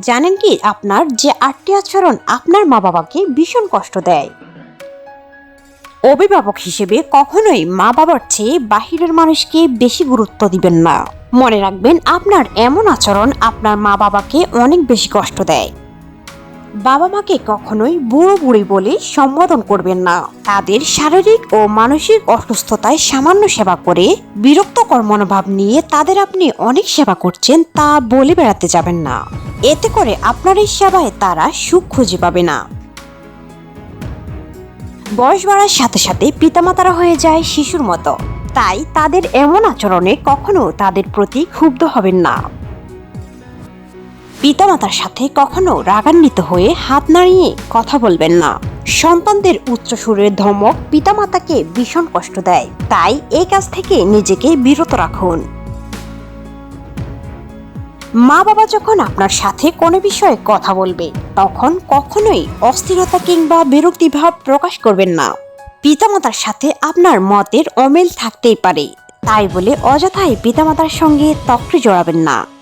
জানেন কি, আপনার যে আটটি আচরণ আপনার মা বাবাকে ভীষণ কষ্ট দেয়। অভিভাবক হিসেবে কখনোই মা বাবার চেয়ে বাহিরের মানুষকে বেশি গুরুত্ব দিবেন না। মনে রাখবেন, আপনার এমন আচরণ আপনার মা বাবাকে অনেক বেশি কষ্ট দেয়। বাবা মাকে কখনোই বুড়ো বুড়ি বলে সম্বোধন করবেন না। তাদের শারীরিক ও মানসিক অসুস্থতায় সামান্য সেবা করে বিরক্তকর মনোভাব নিয়ে তাদের আপনি অনেক সেবা করছেন তা বলে বেড়াতে যাবেন না। এতে করে আপনার এই সেবায় তারা সুখ খুঁজে পাবে না। বয়স বাড়ার সাথে সাথে পিতামাতারা হয়ে যায় শিশুর মতো। তাই তাদের এমন আচরণে কখনো তাদের প্রতি ক্ষুব্ধ হবেন না। পিতামাতার সাথে কখনো রাগান্বিত হয়ে হাত নাড়িয়ে কথা বলবেন না। সন্তানদের উচ্চ সুরের ধমক পিতামাতাকে ভীষণ কষ্ট দেয়। তাই এই কাজ থেকে নিজেকে বিরত রাখুন। মা বাবা যখন আপনার সাথে কোনো বিষয়ে কথা বলবে, তখন কখনোই অস্থিরতা কিংবা বিরক্তিভাব প্রকাশ করবেন না। পিতামাতার সাথে আপনার মতের অমিল থাকতেই পারে। তাই বলে অযথায় পিতামাতার সঙ্গে তক্রে জড়াবেন না।